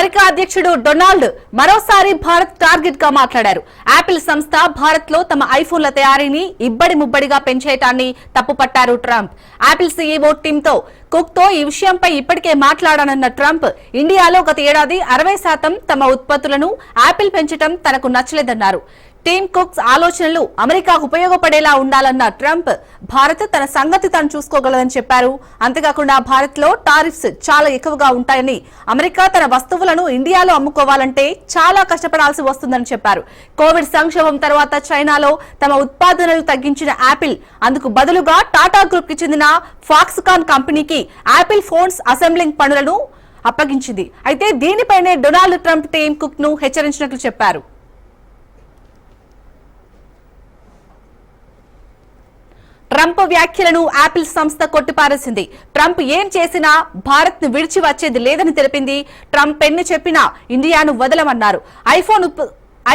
America అధ్యక్షుడు Donald మరోసారి భారత్ టార్గెట్గా మాట్లాడారు. యాపిల్ సంస్థ భారత్లో తమ ఐఫోన్ల తయారీని ఇబ్బడి ముబ్బడిగా పెంచేయటాన్ని తప్పుపట్టారు ట్రంప్. యాపిల్ సీఈఓ టీమ్తో కుక్తో ఈ విషయంపై ఇప్పటికే మాట్లాడానన్న ట్రంప్ ఇండియాలో గత ఏడాది అరవై శాతం తమ ఉత్పత్తులను యాపిల్ పెంచడం తనకు నచ్చలేదన్నారు. టీమ్ కుక్స్ ఆలోచనలు అమెరికా ఉపయోగపడేలా ఉండాలన్న ట్రంప్ భారత్ తన సంగతి తాను చూసుకోగలదని చెప్పారు. అంతేకాకుండా భారత్లో టారిఫ్స్ చాలా ఎక్కువగా ఉంటాయని అమెరికా తన వస్తువులను ఇండియాలో అమ్ముకోవాలంటే చాలా కష్టపడాల్సి వస్తుందని చెప్పారు. కోవిడ్ సంక్షోభం తర్వాత చైనాలో తమ ఉత్పాదనలు తగ్గించిన యాపిల్ అందుకు బదులుగా టాటా గ్రూప్కి చెందిన ఫాక్స్కాన్ కంపెనీకి యాపిల్ ఫోన్స్ అసెంబ్లింగ్ పనులను అప్పగించింది. అయితే దీనిపైనే డొనాల్డ్ ట్రంప్ టీమ్ కుక్ను హెచ్చరించినట్లు చెప్పారు. ట్రంప్ వ్యాఖ్యలను యాపిల్ సంస్థ కొట్టిపారేసింది. ట్రంప్ ఏం చేసినా భారత్ను విడిచి వచ్చేది లేదని తెలిపింది. ట్రంప్ ఎన్ని చెప్పినా ఇండియాను వదలమన్నారు. ఐఫోన్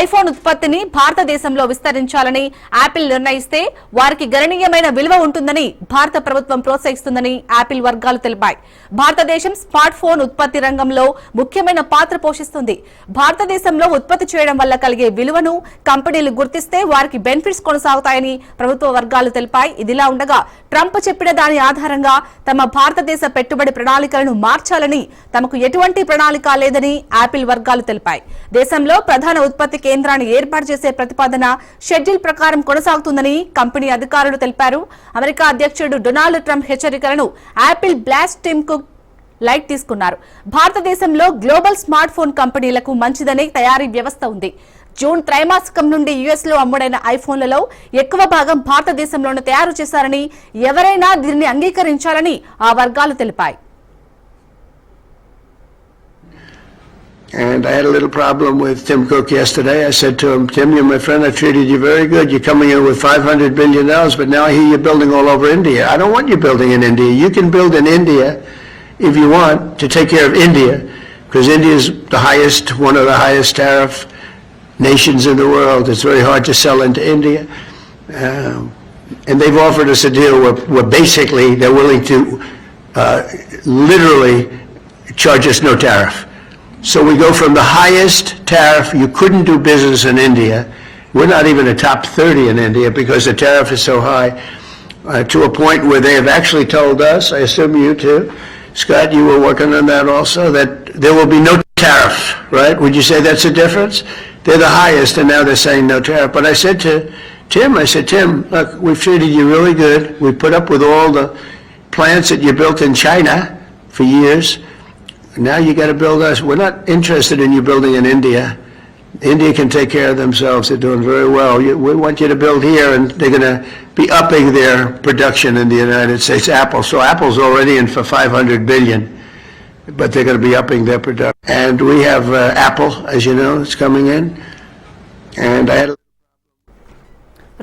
ఐఫోన్ ఉత్పత్తిని భారతదేశంలో విస్తరించాలని యాపిల్ నిర్ణయిస్తే వారికి గణనీయమైన విలువ ఉంటుందని భారత ప్రభుత్వం ప్రోత్సహిస్తుందని యాపిల్ వర్గాలు తెలిపాయి. భారతదేశం స్మార్ట్ ఫోన్ ఉత్పత్తి రంగంలో ముఖ్యమైన పాత్ర పోషిస్తుంది. భారతదేశంలో ఉత్పత్తి చేయడం వల్ల కలిగే విలువను కంపెనీలు గుర్తిస్తే వారికి బెనిఫిట్స్ కొనసాగుతాయని ప్రభుత్వ వర్గాలు తెలిపాయి. ఇదిలా ఉండగా ట్రంప్ చెప్పిన దాని ఆధారంగా తమ భారతదేశ పెట్టుబడి ప్రణాళికలను మార్చాలని తమకు ఎటువంటి ప్రణాళిక లేదని యాపిల్ వర్గాలు తెలిపాయి. దేశంలో ప్రధాన ఉత్పత్తికి కేంద్రాన్ని ఏర్పాటు చేసే ప్రతిపాదన షెడ్యూల్ ప్రకారం కొనసాగుతుందని కంపెనీ అధికారులు తెలిపారు. అమెరికా అధ్యక్షుడు డొనాల్డ్ ట్రంప్ హెచ్చరికలను యాపిల్ బ్లాస్ట్ టీమ్కు లైట్ తీసుకున్నారు. భారతదేశంలో గ్లోబల్ స్మార్ట్ ఫోన్ కంపెనీలకు మంచిదనే తయారీ వ్యవస్థ ఉంది. జూన్ త్రైమాసికం నుండి యుఎస్లో అమ్ముడైన ఐఫోన్లలో ఎక్కువ భాగం భారతదేశంలోనే తయారు చేశారని ఎవరైనా దీనిని అంగీకరించాలని ఆ వర్గాలు తెలిపాయి. And I had a little problem with Tim Cook yesterday. I said to him, Tim, you're my friend. I treated you very good. You're coming in with $500 billion, but now I hear you're building all over India. I don't want you building in India. You can build in India if you want to take care of India, because India is the highest, one of the highest tariff nations in the world. It's very hard to sell into India. Um, And they've offered us a deal where, where basically they're willing to uh, literally charge us no tariff. So we go from the highest tariff, you couldn't do business in India, we're not even a top 30 in India because the tariff is so high, uh, to a point where they have actually told us, I assume you too, Scott, you were working on that also, that there will be no tariff, right? Would you say that's a difference? They're the highest, and now they're saying no tariff. But I said to Tim, I said, Tim, look, we've treated you really good. We put up with all the plants that you built in China for years. Now you got to build us. We're not interested in you building in India. India can take care of themselves. They're doing very well. We want you to build here, and they're going to be upping their production in the United States. Apple. So Apple's already in for 500 billion, but they're going to be upping their production. And we have uh, Apple, as you know, it's coming in. And I had a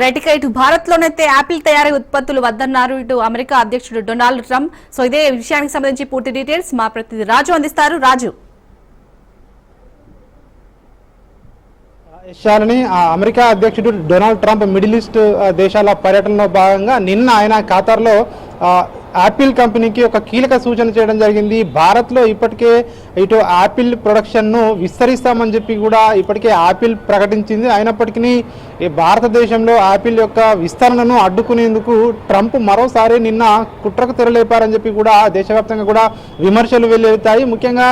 right ఇక ఇటు Bharat లోనైతే Apple తయారీ ఉత్పత్తులు వద్దన్నారు. ఇటు America అధ్యక్షుడు Donald Trump. So ఇదే విషయానికి సంబంధించి పూర్తి డీటెయిల్స్ మా ప్రతినిధి రాజు అందిస్తారు. రాజు. విషయాలని అమెరికా అధ్యక్షుడు డొనాల్డ్ ట్రంప్ మిడిల్ ఈస్ట్ దేశాల పర్యటనలో భాగంగా నిన్న ఆయన ఖాతార్లో యాపిల్ కంపెనీకి ఒక కీలక సూచన చేయడం జరిగింది. భారత్లో ఇప్పటికే ఇటు యాపిల్ ప్రొడక్షన్ను విస్తరిస్తామని చెప్పి కూడా ఇప్పటికే యాపిల్ ప్రకటించింది. అయినప్పటికీ భారతదేశంలో యాపిల్ యొక్క విస్తరణను అడ్డుకునేందుకు ట్రంప్ మరోసారి నిన్న కుట్రకు తెరలేపారని చెప్పి కూడా దేశవ్యాప్తంగా కూడా విమర్శలు వెల్లువెత్తాయి. ముఖ్యంగా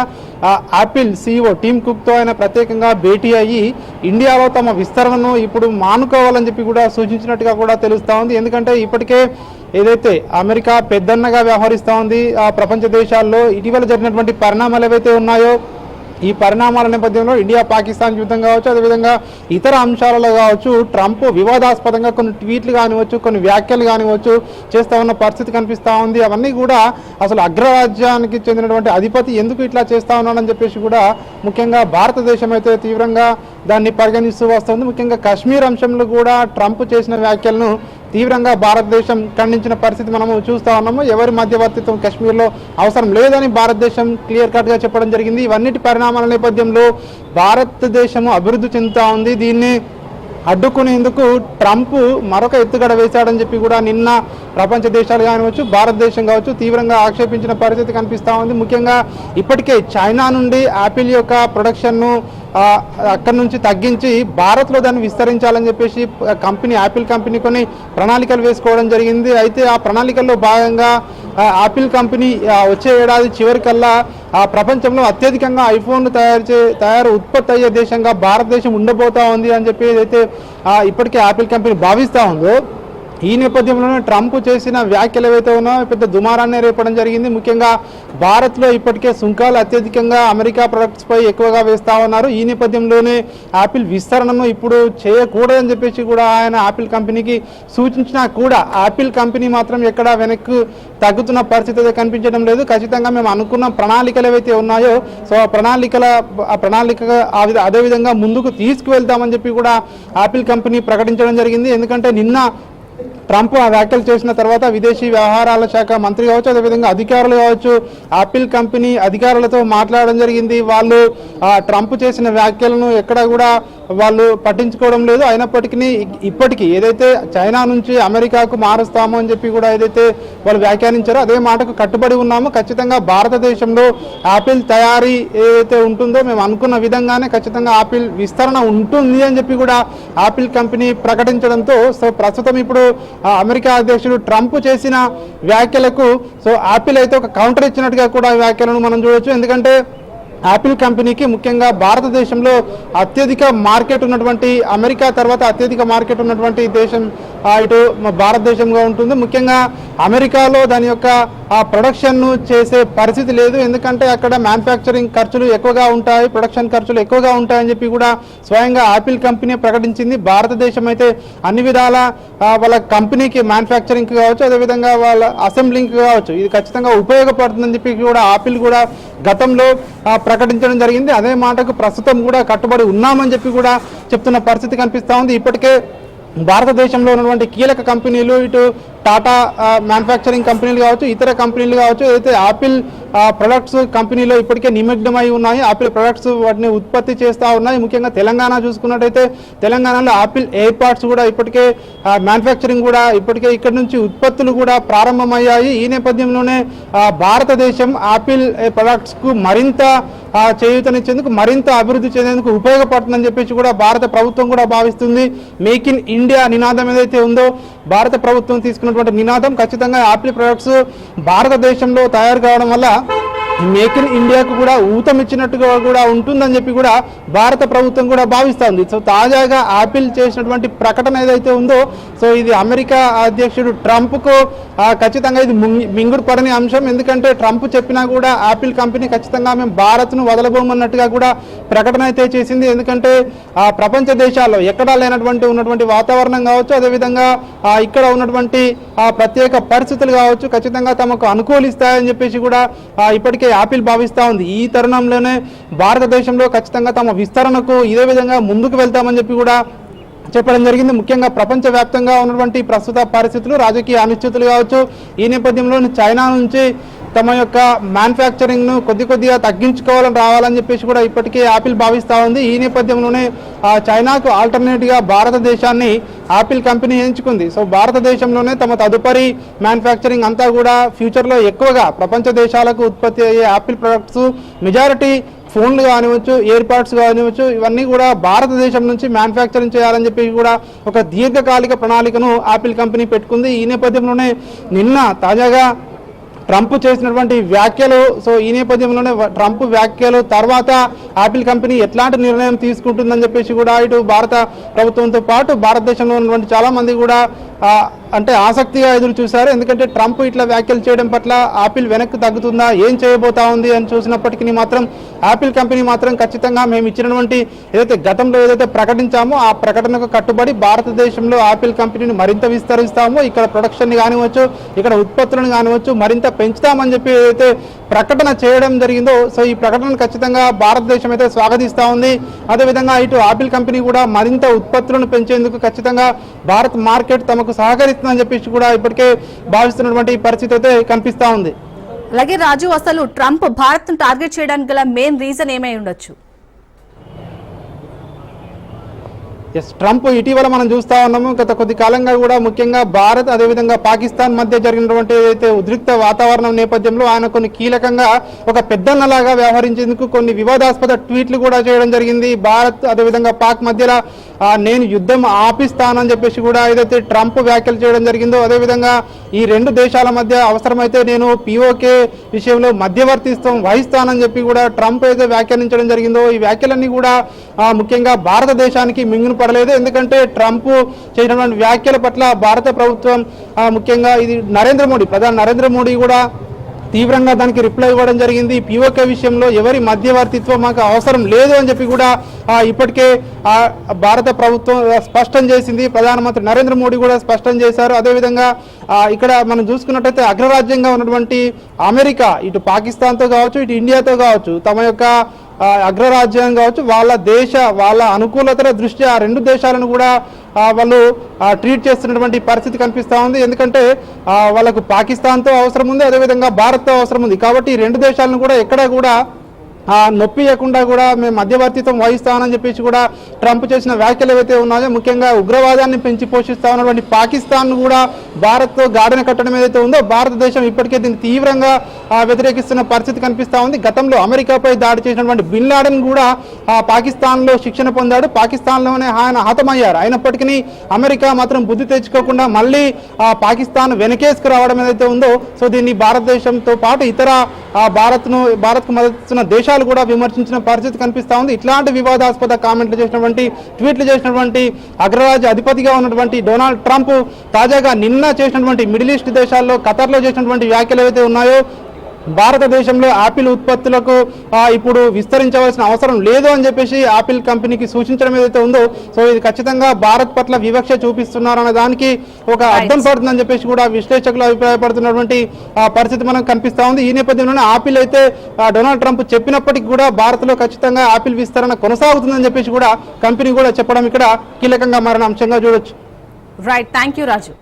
యాపిల్ సీఈఓ టీమ్ కుక్తో ఆయన ప్రత్యేకంగా భేటీ అయ్యి ఇండియాలో తమ విస్తరణను ఇప్పుడు మానుకోవాలని చెప్పి కూడా సూచించినట్టుగా కూడా తెలుస్తూ ఉంది. ఎందుకంటే ఇప్పటికే ఏదైతే అమెరికా పెద్దన్నగా వ్యవహరిస్తూ ఉంది ఆ ప్రపంచ దేశాల్లో ఇటీవల జరిగినటువంటి పరిణామాలు ఏవైతే ఉన్నాయో ఈ పరిణామాల నేపథ్యంలో ఇండియా పాకిస్తాన్ యుద్ధం కావచ్చు అదేవిధంగా ఇతర అంశాలలో కావచ్చు ట్రంప్ వివాదాస్పదంగా కొన్ని ట్వీట్లు కానివచ్చు కొన్ని వ్యాఖ్యలు కానివచ్చు చేస్తూ ఉన్న పరిస్థితి కనిపిస్తూ ఉంది. అవన్నీ కూడా అసలు అగ్రరాజ్యానికి చెందినటువంటి అధిపతి ఎందుకు ఇట్లా చేస్తా ఉన్నాడని చెప్పేసి కూడా ముఖ్యంగా భారతదేశం అయితే తీవ్రంగా దాన్ని పరిగణిస్తూ వస్తుంది. ముఖ్యంగా కశ్మీర్ అంశంలో కూడా ట్రంప్ చేసిన వ్యాఖ్యలను తీవ్రంగా భారతదేశం ఖండించిన పరిస్థితి మనము చూస్తా ఉన్నాము. ఎవరి మధ్యవర్తిత్వం కశ్మీర్లో అవసరం లేదని భారతదేశం క్లియర్ కట్గా చెప్పడం జరిగింది. ఇవన్నిటి పరిణామాల నేపథ్యంలో భారతదేశము అభివృద్ధి చెందుతూ ఉంది. దీన్ని అడ్డుకునేందుకు ట్రంప్ మరొక ఎత్తుగడ వేశాడని చెప్పి కూడా నిన్న ప్రపంచ దేశాలు కానివచ్చు భారతదేశం కావచ్చు తీవ్రంగా ఆక్షేపించిన పరిస్థితి కనిపిస్తూ ఉంది. ముఖ్యంగా ఇప్పటికే చైనా నుండి యాపిల్ యొక్క ప్రొడక్షన్ను అక్కడి నుంచి తగ్గించి భారత్లో దాన్ని విస్తరించాలని చెప్పేసి కంపెనీ యాపిల్ కంపెనీ కొన్ని ప్రణాళికలు వేసుకోవడం జరిగింది. అయితే ఆ ప్రణాళికల్లో భాగంగా ఆపిల్ కంపెనీ వచ్చే ఏడాది చివరికల్లా ఆ ప్రపంచంలో అత్యధికంగా ఐఫోన్ తయారు చే తయారు ఉత్పత్తి అయ్యే దేశంగా భారతదేశం ఉండబోతా ఉంది అని చెప్పి ఏదైతే ఇప్పటికే ఆపిల్ కంపెనీ భావిస్తూ ఉందో ఈ నేపథ్యంలోనే ట్రంప్ చేసిన వ్యాఖ్యలు ఏవైతే ఉన్నాయో పెద్ద దుమారాన్ని రేపడం జరిగింది. ముఖ్యంగా భారత్లో ఇప్పటికే సుంకాలు అత్యధికంగా అమెరికా ప్రొడక్ట్స్పై ఎక్కువగా వేస్తూ ఉన్నారు. ఈ నేపథ్యంలోనే యాపిల్ విస్తరణను ఇప్పుడు చేయకూడదని చెప్పేసి కూడా ఆయన యాపిల్ కంపెనీకి సూచించినా కూడా యాపిల్ కంపెనీ మాత్రం ఎక్కడా వెనక్కు తగ్గుతున్న పరిస్థితి కనిపించడం లేదు. ఖచ్చితంగా మేము అనుకున్న ప్రణాళికలు ఏవైతే ఉన్నాయో సో ఆ ప్రణాళికల ఆ ప్రణాళిక అదేవిధంగా అదే విధంగా ముందుకు తీసుకువెళ్తామని చెప్పి కూడా యాపిల్ కంపెనీ ప్రకటించడం జరిగింది. ఎందుకంటే నిన్న ట్రంప్ ఆ వ్యాఖ్యలు చేసిన తర్వాత విదేశీ వ్యవహారాల శాఖ మంత్రి కావచ్చు అదేవిధంగా అధికారులు కావచ్చు ఆపిల్ కంపెనీ అధికారులతో మాట్లాడడం జరిగింది. వాళ్ళు ట్రంప్ చేసిన వ్యాఖ్యలను ఎక్కడ కూడా వాళ్ళు పట్టించుకోవడం లేదు. అయినప్పటికీ ఇప్పటికీ ఏదైతే చైనా నుంచి అమెరికాకు మారుస్తాము అని చెప్పి కూడా ఏదైతే వాళ్ళు వ్యాఖ్యానించారో అదే మాటకు కట్టుబడి ఉన్నాము. ఖచ్చితంగా భారతదేశంలో ఆపిల్ తయారీ ఏదైతే ఉంటుందో మేము అనుకున్న విధంగానే ఖచ్చితంగా ఆపిల్ విస్తరణ ఉంటుంది అని చెప్పి కూడా ఆపిల్ కంపెనీ ప్రకటించడంతో సో ప్రస్తుతం ఇప్పుడు అమెరికా అధ్యక్షుడు ట్రంప్ చేసిన వ్యాఖ్యలకు సో ఆపిల్ అయితే ఒక కౌంటర్ ఇచ్చినట్టుగా కూడా వ్యాఖ్యలను మనం చూడొచ్చు. ఎందుకంటే యాపిల్ కంపెనీకి ముఖ్యంగా భారతదేశంలో అత్యధిక మార్కెట్ ఉన్నటువంటి అమెరికా తర్వాత అత్యధిక మార్కెట్ ఉన్నటువంటి దేశం ఇటు భారతదేశంగా ఉంటుంది. ముఖ్యంగా అమెరికాలో దాని యొక్క ఆ ప్రొడక్షన్ను చేసే పరిస్థితి లేదు. ఎందుకంటే అక్కడ మ్యానుఫ్యాక్చరింగ్ ఖర్చులు ఎక్కువగా ఉంటాయి ప్రొడక్షన్ ఖర్చులు ఎక్కువగా ఉంటాయని చెప్పి కూడా స్వయంగా ఆపిల్ కంపెనీ ప్రకటించింది. భారతదేశం అయితే అన్ని విధాల వాళ్ళ కంపెనీకి మ్యానుఫ్యాక్చరింగ్ కావచ్చు అదేవిధంగా వాళ్ళ అసెంబ్లింగ్ కావచ్చు. ఇది ఖచ్చితంగా ఉపయోగపడుతుందని చెప్పి కూడా ఆపిల్ కూడా గతంలో ప్రకటించడం జరిగింది. అదే మాటకు ప్రస్తుతం కూడా కట్టుబడి ఉన్నామని చెప్పి కూడా చెప్తున్న పరిస్థితి కనిపిస్తూ ఉంది. ఇప్పటికే భారతదేశంలో ఉన్నటువంటి కీలక కంపెనీలు ఇటు టాటా మ్యానుఫ్యాక్చరింగ్ కంపెనీలు కావచ్చు ఇతర కంపెనీలు కావచ్చు ఏదైతే ఆపిల్ ప్రొడక్ట్స్ కంపెనీలో ఇప్పటికే నిమగ్నమై ఉన్నాయి ఆపిల్ ప్రొడక్ట్స్ వాటిని ఉత్పత్తి చేస్తూ ఉన్నాయి. ముఖ్యంగా తెలంగాణ చూసుకున్నట్టయితే తెలంగాణలో ఆపిల్ ఎయిర్ పార్ట్స్ కూడా ఇప్పటికే uh, మ్యానుఫ్యాక్చరింగ్ కూడా ఇప్పటికే ఇక్కడ నుంచి ఉత్పత్తులు కూడా ప్రారంభమయ్యాయి. ఈ నేపథ్యంలోనే uh, భారతదేశం ఆపిల్ ప్రొడక్ట్స్కు మరింత uh, చేయూతనిచ్చేందుకు మరింత అభివృద్ధి చెందేందుకు ఉపయోగపడుతుందని చెప్పేసి కూడా భారత ప్రభుత్వం కూడా భావిస్తుంది. మేక్ ఇన్ ఇండియా నినాదం ఏదైతే ఉందో భారత ప్రభుత్వం తీసుకున్నటువంటి నినాదం ఖచ్చితంగా ఆపిల్ ప్రొడక్ట్స్ భారతదేశంలో తయారు కావడం వల్ల మేక్ ఇన్ ఇండియాకు కూడా ఊతం ఇచ్చినట్టుగా కూడా ఉంటుందని చెప్పి కూడా భారత ప్రభుత్వం కూడా భావిస్తోంది. సో తాజాగా ఆపిల్ చేసినటువంటి ప్రకటన ఏదైతే ఉందో సో ఇది అమెరికా అధ్యక్షుడు ట్రంప్కు ఖచ్చితంగా ఇది మింగుడు పడని అంశం. ఎందుకంటే ట్రంప్ చెప్పినా కూడా ఆపిల్ కంపెనీ ఖచ్చితంగా మేము భారత్ను వదలబోమన్నట్టుగా కూడా ప్రకటన అయితే చేసింది. ఎందుకంటే ఆ ప్రపంచ దేశాల్లో ఎక్కడా లేనటువంటి ఉన్నటువంటి వాతావరణం కావచ్చు అదేవిధంగా ఇక్కడ ఉన్నటువంటి ఆ ప్రత్యేక పరిస్థితులు కావచ్చు ఖచ్చితంగా తమకు అనుకూలిస్తాయని చెప్పేసి కూడా ఇప్పటికే యాపిల్ భావిస్తూ ఉంది. ఈ తరుణంలోనే భారతదేశంలో ఖచ్చితంగా తమ విస్తరణకు ఇదే విధంగా ముందుకు వెళ్తామని చెప్పి కూడా చెప్పడం జరిగింది. ముఖ్యంగా ప్రపంచవ్యాప్తంగా ఉన్నటువంటి ప్రస్తుత పరిస్థితులు రాజకీయ అనిశ్చితులు కావచ్చు ఈ నేపథ్యంలో చైనా నుంచి తమ యొక్క మ్యానుఫ్యాక్చరింగ్ను కొద్ది కొద్దిగా తగ్గించుకోవాలని రావాలని చెప్పేసి కూడా ఇప్పటికే యాపిల్ భావిస్తూ ఉంది. ఈ నేపథ్యంలోనే చైనాకు ఆల్టర్నేట్గా భారతదేశాన్ని ఆపిల్ కంపెనీ ఎంచుకుంది. సో భారతదేశంలోనే తమ తదుపరి మ్యానుఫ్యాక్చరింగ్ అంతా కూడా ఫ్యూచర్లో ఎక్కువగా ప్రపంచ దేశాలకు ఉత్పత్తి అయ్యే ఆపిల్ ప్రొడక్ట్స్ మెజారిటీ ఫోన్లు కానివచ్చు ఇయర్ పాడ్స్ కానివచ్చు ఇవన్నీ కూడా భారతదేశం నుంచి మ్యానుఫ్యాక్చరింగ్ చేయాలని చెప్పి కూడా ఒక దీర్ఘకాలిక ప్రణాళికను ఆపిల్ కంపెనీ పెట్టుకుంది. ఈ నేపథ్యంలోనే నిన్న తాజాగా ట్రంప్ చేసినటువంటి వ్యాఖ్యలు సో ఈ నేపథ్యంలోనే ట్రంప్ వ్యాఖ్యలు తర్వాత ఆపిల్ కంపెనీ ఎట్లాంటి నిర్ణయం తీసుకుంటుందని చెప్పేసి కూడా ఇటు భారత ప్రభుత్వంతో పాటు భారతదేశంలో ఉన్నటువంటి చాలా మంది కూడా అంటే ఆసక్తిగా ఎదురు చూశారు. ఎందుకంటే ట్రంప్ ఇట్లా వ్యాఖ్యలు చేయడం పట్ల ఆపిల్ వెనక్కి తగ్గుతుందా ఏం చేయబోతా ఉంది అని చూసినప్పటికీ మాత్రం ఆపిల్ కంపెనీ మాత్రం ఖచ్చితంగా మేము ఇచ్చినటువంటి ఏదైతే గతంలో ఏదైతే ప్రకటించామో ఆ ప్రకటనకు కట్టుబడి భారతదేశంలో ఆపిల్ కంపెనీని మరింత విస్తరిస్తాము. ఇక్కడ ప్రొడక్షన్ కానివచ్చు ఇక్కడ ఉత్పత్తులను కానివచ్చు మరింత పెంచుతామని చెప్పి ఏదైతే ప్రకటన చేయడం జరిగిందో సో ఈ ప్రకటన ఖచ్చితంగా భారతదేశం అయితే స్వాగతిస్తూ ఉంది. అదేవిధంగా ఇటు ఆపిల్ కంపెనీ కూడా మరింత ఉత్పత్తులను పెంచేందుకు ఖచ్చితంగా భారత్ మార్కెట్ తమకు సహకరిస్తుందని చెప్పేసి కూడా ఇప్పటికే భావిస్తున్నటువంటి పరిస్థితి అయితే కనిపిస్తూ ఉంది. అలాగే రాజు అసలు ట్రంప్ భారత్ను టార్గెట్ చేయడానికి గల మెయిన్ రీజన్ ఏమై ఉండొచ్చు? ఎస్ ట్రంప్ ఇటీవల మనం చూస్తా ఉన్నాము. గత కొద్ది కాలంగా కూడా ముఖ్యంగా భారత్ అదేవిధంగా పాకిస్తాన్ మధ్య జరిగినటువంటి ఏదైతే ఉద్రిక్త వాతావరణం నేపథ్యంలో ఆయన కొన్ని కీలకంగా ఒక పెద్దన్నలాగా వ్యవహరించేందుకు కొన్ని వివాదాస్పద ట్వీట్లు కూడా చేయడం జరిగింది. భారత్ అదేవిధంగా పాక్ మధ్యలో నేను యుద్ధం ఆపిస్తానని చెప్పేసి కూడా ఏదైతే ట్రంప్ వ్యాఖ్యలు చేయడం జరిగిందో అదేవిధంగా ఈ రెండు దేశాల మధ్య అవసరమైతే నేను పిఓకే విషయంలో మధ్యవర్తిత్వం వహిస్తానని చెప్పి కూడా ట్రంప్ అయితే వ్యాఖ్యానించడం జరిగిందో ఈ వ్యాఖ్యలన్నీ కూడా ముఖ్యంగా భారతదేశానికి మింగిన పడలేదు. ఎందుకంటే ట్రంప్ చేసినటువంటి వ్యాఖ్యల పట్ల భారత ప్రభుత్వం ముఖ్యంగా ఇది నరేంద్ర మోడీ ప్రధాని నరేంద్ర మోడీ కూడా తీవ్రంగా దానికి రిప్లై ఇవ్వడం జరిగింది. పిఓకే విషయంలో ఎవరి మధ్యవర్తిత్వం మాకు అవసరం లేదు అని చెప్పి కూడా ఇప్పటికే భారత ప్రభుత్వం స్పష్టం చేసింది. ప్రధానమంత్రి నరేంద్ర మోడీ కూడా స్పష్టం చేశారు. అదేవిధంగా ఇక్కడ మనం చూసుకున్నట్టయితే అగ్రరాజ్యంగా ఉన్నటువంటి అమెరికా ఇటు పాకిస్తాన్తో కావచ్చు ఇటు ఇండియాతో కావచ్చు తమ యొక్క అగ్రరాజ్యం కావచ్చు వాళ్ళ దేశ వాళ్ళ అనుకూలతల దృష్ట్యా రెండు దేశాలను కూడా వాళ్ళు ట్రీట్ చేస్తున్నటువంటి పరిస్థితి కనిపిస్తూ ఉంది. ఎందుకంటే వాళ్ళకు పాకిస్తాన్తో అవసరం ఉంది అదేవిధంగా భారత్తో అవసరం ఉంది. కాబట్టి ఈ రెండు దేశాలను కూడా ఎక్కడా కూడా నొప్పి లేకుండా కూడా మేము మధ్యవర్తిత్వం వహిస్తామని చెప్పేసి కూడా ట్రంప్ చేసిన వ్యాఖ్యలు ఏవైతే ఉన్నాయో ముఖ్యంగా ఉగ్రవాదాన్ని పెంచి పోషిస్తా ఉన్నటువంటి పాకిస్తాన్ కూడా భారత్తో గాడిన కట్టడం ఏదైతే ఉందో భారతదేశం ఇప్పటికే దీన్ని తీవ్రంగా వ్యతిరేకిస్తున్న పరిస్థితి కనిపిస్తూ ఉంది. గతంలో అమెరికాపై దాడి చేసినటువంటి బిన్ లాడెన్ కూడా ఆ, పాకిస్తాన్లో శిక్షణ పొందాడు. పాకిస్తాన్లోనే ఆయన హతమయ్యారు. అయినప్పటికీ అమెరికా మాత్రం బుద్ధి తెచ్చుకోకుండా మళ్ళీ ఆ, పాకిస్తాన్ వెనకేసుకు రావడం ఏదైతే ఉందో సో దీన్ని భారతదేశంతో పాటు ఇతర ఆ, భారత్ను భారత్కు మద్దతున్న అంశాలు కూడా విమర్శించిన పరిస్థితి కనిపిస్తా ఉంది. ఇట్లాంటి వివాదాస్పద కామెంట్లు చేసినటువంటి ట్వీట్లు చేసినటువంటి అగ్రరాజ్య అధిపతిగా ఉన్నటువంటి డొనాల్డ్ ట్రంప్ తాజాగా నిన్న చేసినటువంటి మిడిల్ ఈస్ట్ దేశాల్లో ఖతర్లో చేసినటువంటి వ్యాఖ్యలు ఏవైతే ఉన్నాయో భారతదేశంలో ఆపిల్ ఉత్పత్తులకు ఇప్పుడు విస్తరించవలసిన అవసరం లేదు అని చెప్పేసి ఆపిల్ కంపెనీకి సూచించడం ఏదైతే ఉందో సో ఇది ఖచ్చితంగా భారత్ పట్ల వివక్ష చూపిస్తున్నారనే దానికి ఒక అర్థం పడుతుందని చెప్పేసి కూడా విశ్లేషకులు అభిప్రాయపడుతున్నటువంటి పరిస్థితి మనకు కనిపిస్తా ఉంది. ఈ నేపథ్యంలోనే ఆపిల్ అయితే డొనాల్డ్ ట్రంప్ చెప్పినప్పటికీ కూడా భారత్లో ఖచ్చితంగా ఆపిల్ విస్తరణ కొనసాగుతుందని చెప్పేసి కూడా కంపెనీ కూడా చెప్పడం ఇక్కడ కీలకంగా మారిన అంశంగా చూడొచ్చు. రైట్ థ్యాంక్ యూ రాజు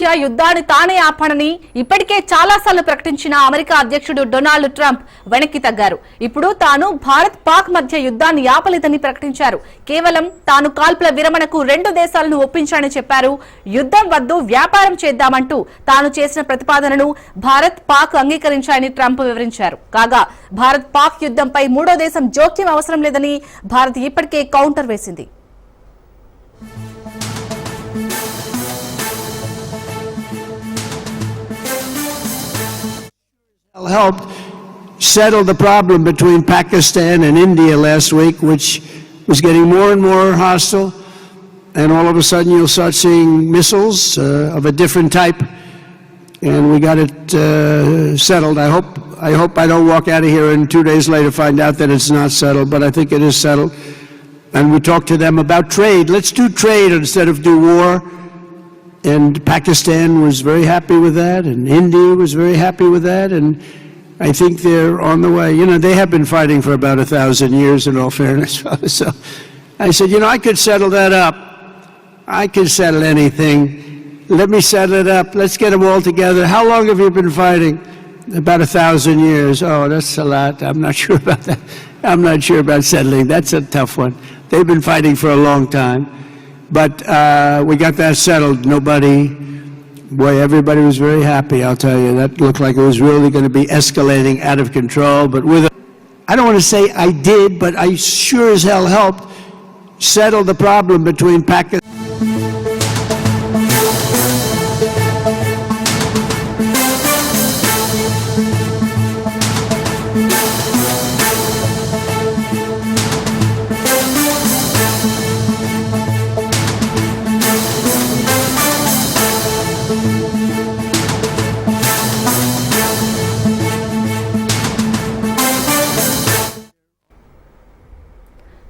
మధ్య యుద్ధాన్ని తానే ఆపనని ఇప్పటికే చాలాసార్లు ప్రకటించిన అమెరికా అధ్యక్షుడు డొనాల్డ్ ట్రంప్ వెనక్కి తగ్గారు. ఇప్పుడు తాను భారత్ పాక్ మధ్య యుద్ధాన్ని ఆపలేదని ప్రకటించారు. కేవలం తాను కాల్పుల విరమణకు రెండు దేశాలను ఒప్పించానని చెప్పారు. యుద్ధం వద్దు వ్యాపారం చేద్దామంటూ తాను చేసిన ప్రతిపాదనను భారత్ పాక్ అంగీకరించాయని ట్రంప్ వివరించారు. కాగా భారత్ పాక్ యుద్ధంపై మూడో దేశం జోక్యం అవసరం లేదని భారత్ ఇప్పటికే కౌంటర్ వేసింది. Helped settle the problem between Pakistan and India last week, which was getting more and more hostile. And all of a sudden, you'll start seeing missiles uh, of a different type. And we got it uh, settled. I hope, I hope I don't walk out of here and two days later find out that it's not settled, but I think it is settled. And we talked to them about trade. Let's do trade instead of do war. And Pakistan was very happy with that, and India was very happy with that, and I think they're on the way. You know, they have been fighting for about a thousand years, in all fairness. So I said, you know, I could settle that up. I could settle anything. Let me settle it up. Let's get them all together. How long have you been fighting? About a thousand years. Oh, that's a lot. I'm not sure about that. I'm not sure about settling. That's a tough one. They've been fighting for a long time. But uh, we got that settled. Nobody, boy, everybody was very happy, I'll tell you. That looked like it was really going to be escalating out of control. But with, I don't want to say I did, but I sure as hell helped settle the problem between Pakistan.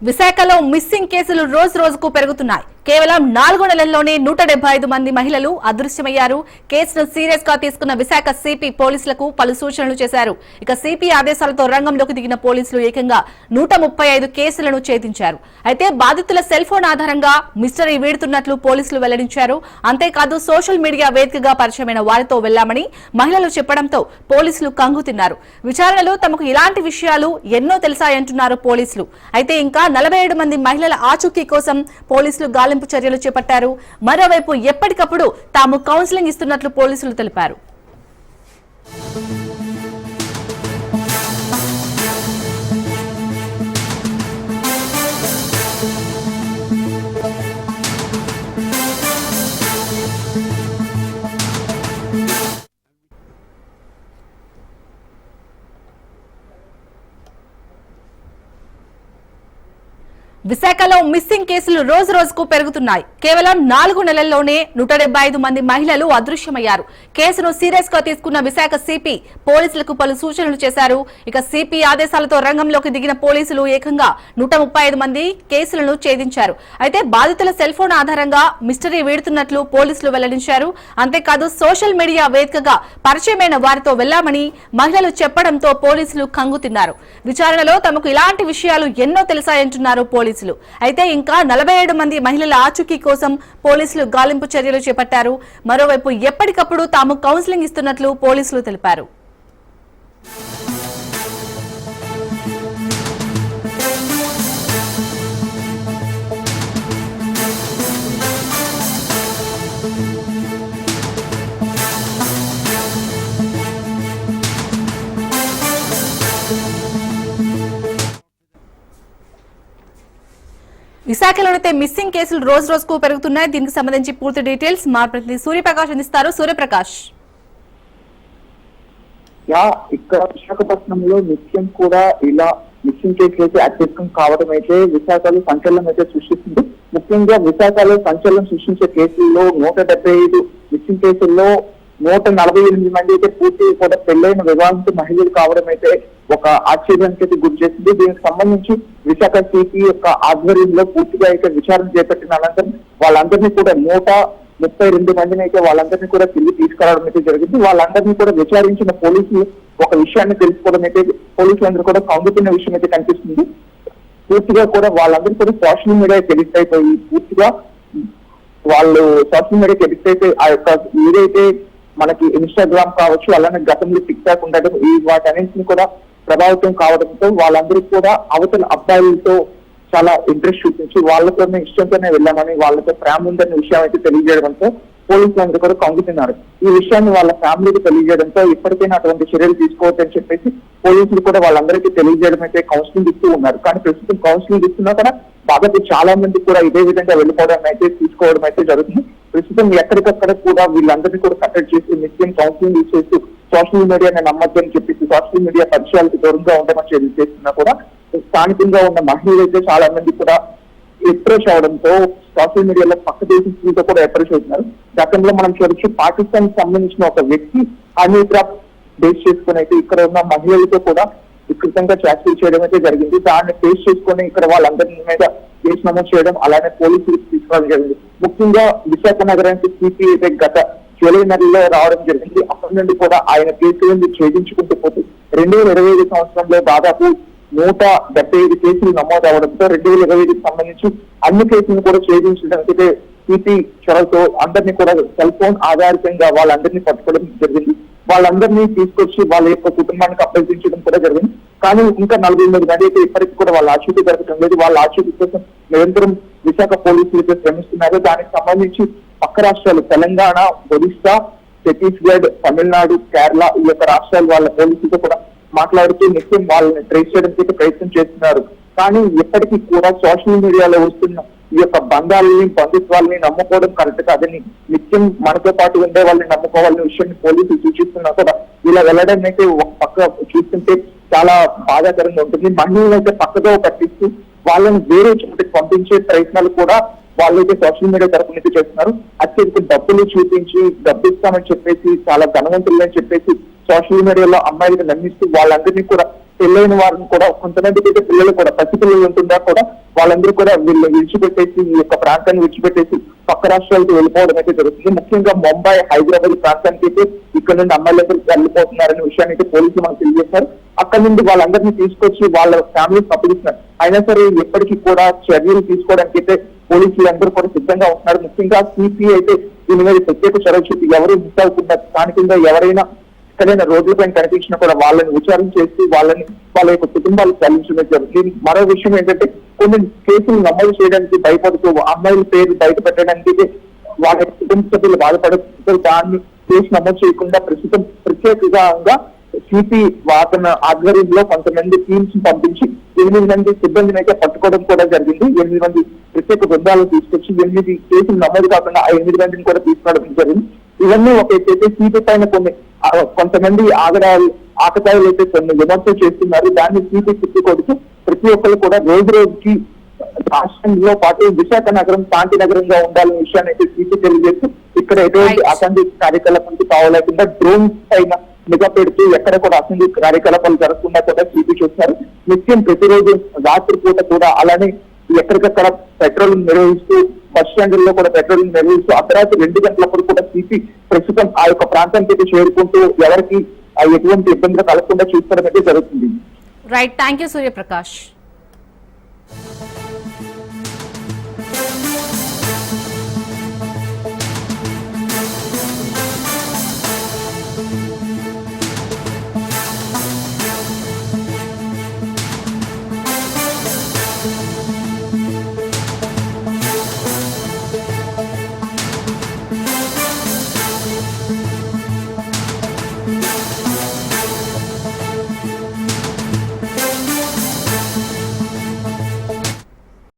విశాఖలో missing కేసులు రోజు రోజుకు పెరుగుతున్నాయి. కేవలం నాలుగు నెలల్లోనే నూట ఐదు మంది మహిళలు అదృశ్యమయ్యారు. కేసును సీరియస్గా తీసుకున్న విశాఖ సిపి పోలీసులకు పలు సూచనలు చేశారు. ఇక సిపి ఆదేశాలతో రంగంలోకి దిగిన పోలీసులు ఏకంగా నూట ముప్పై ఐదు కేసులను ఛేదించారు. అయితే బాధితుల సెల్ ఫోన్ ఆధారంగా మిస్టరీ వీడుతున్నట్లు పోలీసులు వెల్లడించారు. అంతేకాదు సోషల్ మీడియా వేదికగా పరిచయమైన వారితో వెళ్ళామని మహిళలు చెప్పడంతో పోలీసులు కంగు తిన్నారు. విచారణలో తమకు ఇలాంటి విషయాలు ఎన్నో తెలిసాయంటున్నారు పోలీసులు. అయితే ఇంకా నలభై ఏడు మంది మహిళల ఆచూకీ కోసం పోలీసులు గాలింపు చర్యలు చేపట్టారు. మరోవైపు ఎప్పటికప్పుడు తాము కౌన్సిలింగ్ ఇస్తున్నట్లు పోలీసులు తెలిపారు. The విశాఖలో మిస్సింగ్ కేసులు రోజు రోజుకు పెరుగుతున్నాయి. కేవలం నాలుగు నెలల్లోనే నూట ఐదు మంది మహిళలు అదృశ్యమయ్యారు. కేసును సీరియస్గా తీసుకున్న విశాఖ సిపి పోలీసులకు పలు సూచనలు చేశారు. ఇక సిపి ఆదేశాలతో రంగంలోకి దిగిన పోలీసులు ఏకంగా నూట ముప్పై ఐదు మంది కేసులను ఛేదించారు. అయితే బాధితుల సెల్ ఫోన్ ఆధారంగా మిస్టరీ వీడుతున్నట్లు పోలీసులు వెల్లడించారు. అంతేకాదు సోషల్ మీడియా వేదికగా పరిచయమైన వారితో వెళ్ళామని మహిళలు చెప్పడంతో పోలీసులు కంగు తిన్నారు విచారణలో తమకు ఇలాంటి విషయాలు ఎన్నో తెలిసాయంటున్నారు పోలీసులు. అయితే ఇంకా నలభై ఏడు మంది మహిళల ఆచూకీ కోసం పోలీసులు గాలింపు చర్యలు చేపట్టారు. మరోవైపు ఎప్పటికప్పుడు తాము కౌన్సిలింగ్ ఇస్తున్నట్లు పోలీసులు తెలిపారు. విశాఖలోనైతే మిస్సింగ్ కేసులు రోజు రోజుకు పెరుగుతున్నాయి. దీనికి సంబంధించి పూర్తి డీటెయిల్స్ మా ప్రతినిధి సూర్యప్రకాష్ అందిస్తారు. సూర్యప్రకాష్. యా ఇక్కడ విశాఖపట్నంలో నిత్యం కూడా ఇలా మిస్సింగ్ కేసులు అయితే అత్యధికం కావడం అయితే విశాఖలో సంచలనం అయితే సృష్టిస్తుంది. ముఖ్యంగా విశాఖలో సంచలనం సృష్టించే కేసుల్లో నూట డెబ్బై ఐదు మిస్సింగ్ కేసుల్లో నూట నలభై ఎనిమిది మంది అయితే పూర్తి కూడా పెళ్ళైన వివాహిత మహిళలు కావడం అయితే ఒక ఆశ్చర్యానికి అయితే గురి చేసింది దీనికి సంబంధించి విశాఖ సిపి యొక్క ఆధ్వర్యంలో పూర్తిగా అయితే విచారణ చేపట్టిన అనంతరం వాళ్ళందరినీ కూడా నూట ముప్పై రెండు మందిని అయితే వాళ్ళందరినీ కూడా తిరిగి తీసుకురావడం అయితే జరిగింది. వాళ్ళందరినీ కూడా విచారించిన పోలీసులు ఒక విషయాన్ని తెలుసుకోవడం అయితే పోలీసులందరూ కూడా కౌంటుతున్న విషయం అయితే కనిపిస్తుంది. పూర్తిగా కూడా వాళ్ళందరూ కూడా సోషల్ మీడియా ఎడిక్ట్ అయిపోయి పూర్తిగా వాళ్ళు సోషల్ మీడియాకి ఎడిక్ట్ అయితే ఆ యొక్క ఏదైతే మనకి ఇన్స్టాగ్రామ్ కావచ్చు అలానే గతంలో టిక్ టాక్ ఉండడం ఈ వాటన్నింటిని కూడా ప్రభావితం కావడంతో వాళ్ళందరూ కూడా అవతల అబ్బాయిలతో చాలా ఇంట్రెస్ట్ చూపించి వాళ్ళతోనే ఇష్టంతోనే వెళ్ళామని వాళ్ళతో ప్రేమ ఉందనే విషయం అయితే తెలియజేయడంతో పోలీసులు అందరూ కూడా కంగుతున్నారు. ఈ విషయాన్ని వాళ్ళ ఫ్యామిలీకి తెలియజేయడంతో ఇప్పటికైనా అటువంటి చర్యలు తీసుకోవద్దని చెప్పేసి పోలీసులు కూడా వాళ్ళందరికీ తెలియజేయడం అయితే కౌన్సిలింగ్ ఇస్తూ ఉన్నారు. కానీ ప్రస్తుతం కౌన్సిలింగ్ ఇస్తున్నా కూడా బాగా చాలా మంది కూడా ఇదే విధంగా వెళ్ళిపోవడం అయితే తీసుకోవడం అయితే జరుగుతుంది. ప్రస్తుతం ఎక్కడికక్కడ కూడా వీళ్ళందరినీ కూడా కట్టడి చేసి నిత్యం కౌన్సిలింగ్ ఇచ్చేస్తూ సోషల్ మీడియాని నమ్మద్దని చెప్పేసి సోషల్ మీడియా పరిచయాలకు దూరంగా ఉండమని చర్యలు చేస్తున్నా కూడా స్థానికంగా ఉన్న మహిళలు అయితే చాలా మంది కూడా ఎప్రెష్ అవడంతో సోషల్ మీడియాలో పక్క దేశం కూడా అప్రోచ్ అవుతున్నారు. గతంలో మనం చూడొచ్చు పాకిస్తాన్కి సంబంధించిన ఒక వ్యక్తి హనీగ్రాఫ్ బేస్ చేసుకుని అయితే ఇక్కడ ఉన్న మహిళలతో కూడా విస్తృతంగా చాకరీ చేయడం అయితే జరిగింది. దాన్ని ఫేస్ చేసుకొని ఇక్కడ వాళ్ళందరి మీద కేసు నమోదు చేయడం అలానే పోలీసులు తీసుకోవడం జరిగింది. ముఖ్యంగా విశాఖ నగరానికి సిపిఐ అయితే గత జూలై నెలలో రావడం జరిగింది. అప్పటి నుండి కూడా ఆయన కేసులను ఛేదించుకుంటూ పోతూ రెండు వేల ఇరవై ఐదు సంవత్సరంలో దాదాపు నూట డెబ్బై ఐదు కేసులు నమోదు అవడంతో రెండు వేల ఇరవై ఐదుకి సంబంధించి అన్ని కేసులను కూడా ఛేదించడానికి సిపి చొరవతో అందరినీ కూడా సెల్ ఫోన్ ఆధారితంగా వాళ్ళందరినీ పట్టుకోవడం జరిగింది. వాళ్ళందరినీ తీసుకొచ్చి వాళ్ళ యొక్క కుటుంబానికి అభ్యర్థించడం కూడా జరిగింది. కానీ ఇంకా నలభై ఎనిమిది మంది అయితే ఇప్పటికీ కూడా వాళ్ళ ఆచూకీ జరగడం లేదు. వాళ్ళ ఆచూకీ కోసం నిరంతరం విశాఖ పోలీసులు అయితే శ్రమిస్తున్నారు. దానికి సంబంధించి పక్క రాష్ట్రాలు తెలంగాణ ఒడిస్సా ఛత్తీస్గఢ్ తమిళనాడు కేరళ ఈ యొక్క రాష్ట్రాల వాళ్ళ పోలీసులతో కూడా మాట్లాడుతూ నిత్యం వాళ్ళని ట్రేస్ చేయడానికి ప్రయత్నం చేస్తున్నారు. కానీ ఇప్పటికీ కూడా సోషల్ మీడియాలో వస్తున్న ఈ యొక్క బంధాలని బంధుత్వాలని నమ్ముకోవడం కరెక్ట్ కాదని నిత్యం మనతో పాటు ఉండే వాళ్ళని నమ్ముకోవాలనే విషయాన్ని పోలీసులు సూచిస్తున్నా కూడా ఇలా వెళ్ళడం అయితే ఒక పక్క చూస్తుంటే చాలా బాధాకరంగా ఉంటుంది. మహిళలను అయితే పక్కదో పట్టిస్తూ వాళ్ళని వేరే చోటికి పంపించే ప్రయత్నాలు కూడా వాళ్ళైతే సోషల్ మీడియా తరపు నుంచి చేస్తున్నారు. అత్యధిక డబ్బులు చూపించి డబ్బిస్తామని చెప్పేసి చాలా ధనవంతులు అని చెప్పేసి సోషల్ మీడియాలో అమ్మాయిలకు నమ్మిస్తూ వాళ్ళందరినీ కూడా పెళ్ళైన వారిని కూడా కొంతమందికి అయితే పిల్లలు కూడా పసిపిల్లలు ఉంటుందా కూడా వాళ్ళందరూ కూడా వీళ్ళు విడిచిపెట్టేసి ఈ యొక్క ప్రాంతాన్ని విడిచిపెట్టేసి పక్క రాష్ట్రాలకు వెళ్ళిపోవడం అయితే జరుగుతుంది. ముఖ్యంగా ముంబై హైదరాబాద్ ప్రాంతానికి అయితే ఇక్కడ నుండి అమ్మాయిలందరూ వెళ్ళిపోతున్నారనే విషయాన్ని అయితే పోలీసులు మనకు తెలియజేశారు. అక్కడ నుండి వాళ్ళందరినీ తీసుకొచ్చి వాళ్ళ ఫ్యామిలీస్ అప్పగిస్తున్నారు అయినా సరే ఎప్పటికీ కూడా చర్యలు తీసుకోవడానికి అయితే పోలీసులు అందరూ కూడా సిద్ధంగా ఉంటున్నారు. ముఖ్యంగా సిపిఐ అయితే దీని మీద ప్రత్యేక చొరవ చూపి ఎవరు మిస్ అవుతున్నారు స్థానికంగా ఎవరైనా సరైన రోడ్లపైన కనిపించినా కూడా వాళ్ళని విచారణ చేసి వాళ్ళని వాళ్ళ యొక్క కుటుంబాలు తరలించడం జరుగుతుంది మరో విషయం ఏంటంటే కొన్ని కేసులు నమోదు చేయడానికి భయపడుతూ అమ్మాయిల పేరు బయట పెట్టడానికి వాళ్ళ కుటుంబ సభ్యులు బాధపడుతూ దాన్ని కేసు నమోదు చేయకుండా ప్రస్తుతం ప్రత్యేకంగా సిపి వాతన ఆధ్వర్యంలో కొంతమంది టీమ్స్ పంపించి ఎనిమిది మంది సిబ్బందిని అయితే పట్టుకోవడం కూడా జరిగింది. ఎనిమిది మంది ప్రత్యేక బృందాలను తీసుకొచ్చి ఎనిమిది కేసులు నమోదు కాకుండా ఆ ఎనిమిది మందిని కూడా తీసుకురావడం జరిగింది. ఇవన్నీ ఒక సిపి పైన కొన్ని కొంతమంది ఆగడాలు ఆకతాయిలు అయితే కొన్ని విమర్శలు చేస్తున్నారు దాన్ని సిపి తిప్పికొడుతూ ప్రతి ఒక్కరు కూడా రోజు రోజుకి రాష్ట్రంలో పాటు విశాఖ నగరం శాంతి నగరంగా ఉండాలనే విషయాన్ని అయితే సిపి తెలియజేస్తూ ఇక్కడ ఎటువంటి. అసెంబ్లీ కార్యకలాపాలకు కావాలేకుండా డ్రోన్ పైన నిఘా పెడుతూ ఎక్కడ కూడా అసెంబ్లీ కార్యకలాపాలు జరగకుండా కూడా చూపి చూస్తున్నారు నిత్యం ప్రతిరోజు రాత్రి పూట కూడా అలానే ఎక్కడికక్కడ పెట్రోలింగ్ నిర్వహిస్తూ బస్ స్టాండ్లలో కూడా పెట్రోలింగ్ నిర్వహిస్తూ అర్ధరాత్రి రెండు గంటలప్పుడు కూడా సిపి ప్రస్తుతం ఆ యొక్క ప్రాంతానికి అయితే చేరుకుంటూ ఎవరికి ఎటువంటి ఇబ్బందులు కలగకుండా చూసుకోవడం అయితే జరుగుతుంది. Right thank you Suryaprakash